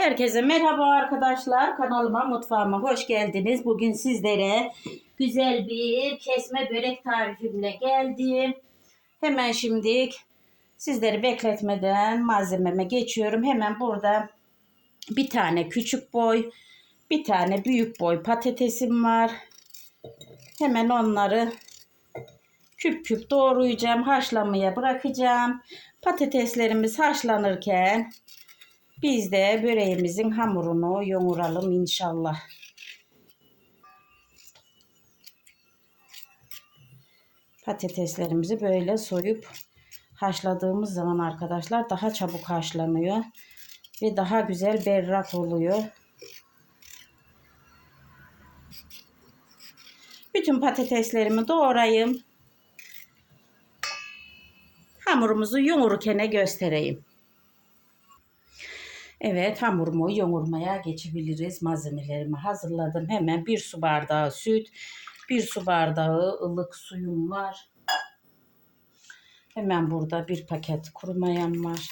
Herkese merhaba arkadaşlar. Kanalıma, mutfağıma hoş geldiniz. Bugün sizlere güzel bir kesme börek tarifimle geldim. Hemen şimdi sizleri bekletmeden malzememe geçiyorum. Hemen burada bir tane küçük boy, bir tane büyük boy patatesim var. Hemen onları küp küp doğrayacağım. Haşlamaya bırakacağım. Patateslerimiz haşlanırken biz de böreğimizin hamurunu yoğuralım inşallah. Patateslerimizi böyle soyup haşladığımız zaman arkadaşlar daha çabuk haşlanıyor ve daha güzel berrak oluyor. Bütün patateslerimi doğrayayım. Hamurumuzu yoğururken göstereyim. Evet hamurumu yoğurmaya geçebiliriz. Malzemelerimi hazırladım. Hemen bir su bardağı süt, bir su bardağı ılık suyum var. Hemen burada bir paket kuru mayam var.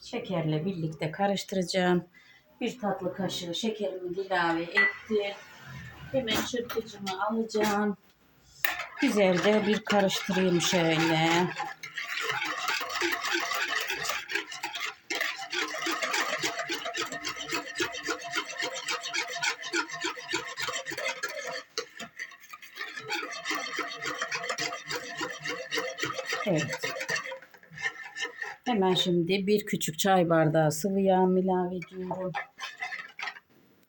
Şekerle birlikte karıştıracağım. Bir tatlı kaşığı şekerimi ilave ettim. Hemen çırpıcımı alacağım. Güzelce bir karıştırayım şöyle. Evet. Hemen şimdi bir küçük çay bardağı sıvı yağ ilave ediyorum.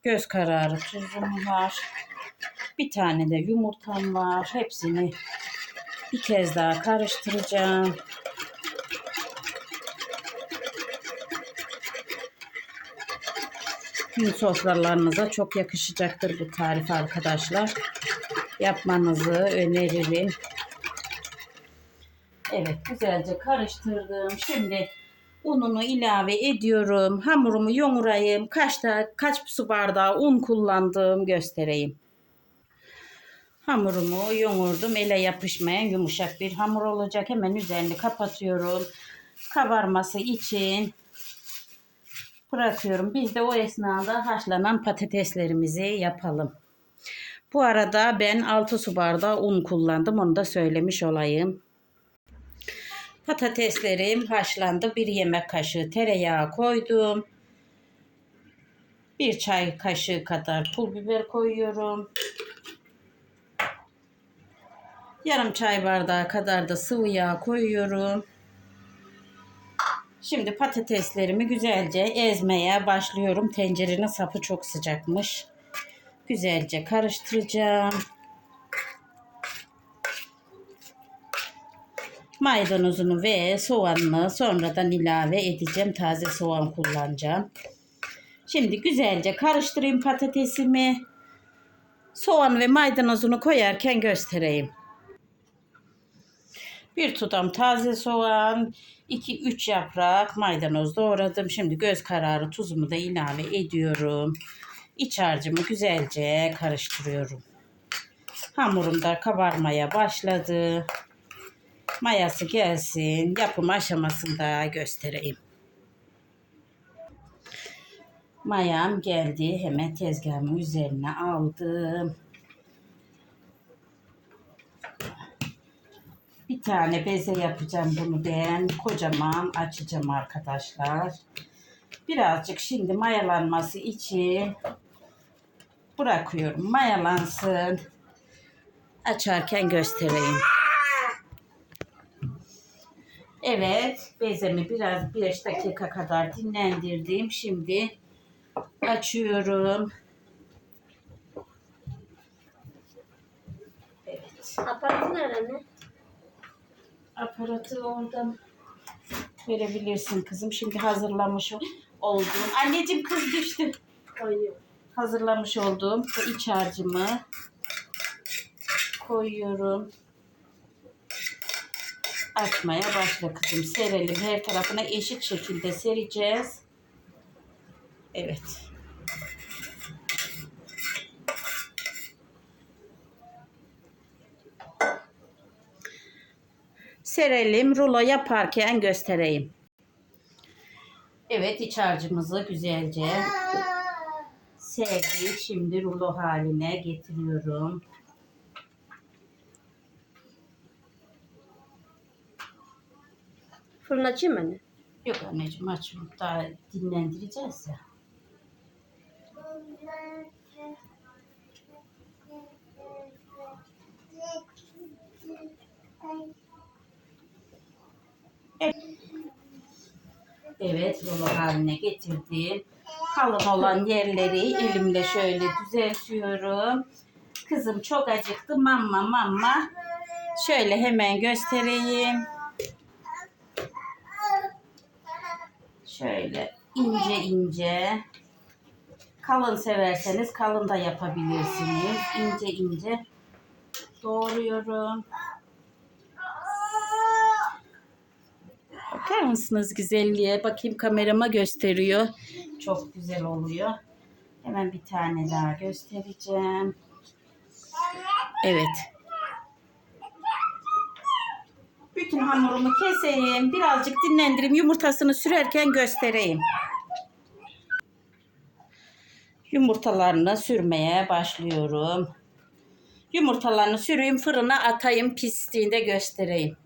Göz kararı tuzum var. Bir tane de yumurtam var. Hepsini bir kez daha karıştıracağım. Gün sofralarınıza çok yakışacaktır bu tarif arkadaşlar. Yapmanızı öneririm. Evet güzelce karıştırdım. Şimdi ununu ilave ediyorum. Hamurumu yoğurayım. Kaçta kaç su bardağı un kullandığım göstereyim. Hamurumu yoğurdum. Ele yapışmayan yumuşak bir hamur olacak. Hemen üzerini kapatıyorum. Kabarması için bırakıyorum. Biz de o esnada haşlanan patateslerimizi yapalım. Bu arada ben 6 su bardağı un kullandım. Onu da söylemiş olayım. Patateslerim haşlandı. Bir yemek kaşığı tereyağı koydum. Bir çay kaşığı kadar pul biber koyuyorum. Yarım çay bardağı kadar da sıvı yağ koyuyorum. Şimdi patateslerimi güzelce ezmeye başlıyorum. Tencerenin sapı çok sıcakmış. Güzelce karıştıracağım. Maydanozunu ve soğanını sonradan ilave edeceğim. Taze soğan kullanacağım. Şimdi güzelce karıştırayım patatesimi. Soğan ve maydanozunu koyarken göstereyim. Bir tutam taze soğan, 2-3 yaprak maydanoz doğradım. Şimdi göz kararı tuzumu da ilave ediyorum. İç harcımı güzelce karıştırıyorum. Hamurum da kabarmaya başladı. Mayası gelsin. Yapım aşamasında göstereyim. Mayam geldi. Hemen tezgahımın üzerine aldım. Bir tane beze yapacağım bunu ben. Kocaman açacağım arkadaşlar. Birazcık şimdi mayalanması için bırakıyorum. Mayalansın. Açarken göstereyim. Evet, bezemi biraz 5 dakika kadar dinlendirdim. Şimdi açıyorum. Evet. Aparatı nerede? Aparatı oradan verebilirsin kızım. Şimdi hazırlamış olduğum. Anneciğim kız düştü. Oynuyor. Hazırlamış olduğum bu iç harcımı koyuyorum. Açmaya başla kızım. Serelim. Her tarafına eşit şekilde sereceğiz. Evet. Serelim. Rulo yaparken göstereyim. Evet iç harcımızı güzelce sevdik. Şimdi rulo haline getiriyorum. Fırın açayım mı anne? Yok anneciğim açma. Daha dinlendireceğiz ya. Evet rulo haline getirdim. Kalın olan yerleri elimle şöyle düzeltiyorum. Kızım çok acıktı. Mamma mamma. Şöyle hemen göstereyim. Şöyle ince ince. Kalın severseniz kalın da yapabilirsiniz. İnce ince doğruyorum. Bakar mısınız güzelliğe? Bakayım kamerama gösteriyor. Çok güzel oluyor. Hemen bir tane daha göstereceğim. Evet. Bütün hamurumu keseyim. Birazcık dinlendireyim. Yumurtasını sürerken göstereyim. Yumurtalarını sürmeye başlıyorum. Yumurtalarını süreyim fırına atayım pisliğinde göstereyim.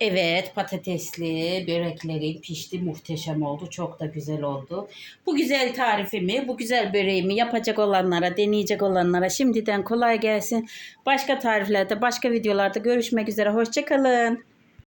Evet patatesli böreklerim pişti muhteşem oldu çok da güzel oldu. Bu güzel tarifimi bu güzel böreğimi yapacak olanlara deneyecek olanlara şimdiden kolay gelsin. Başka tariflerde başka videolarda görüşmek üzere hoşçakalın.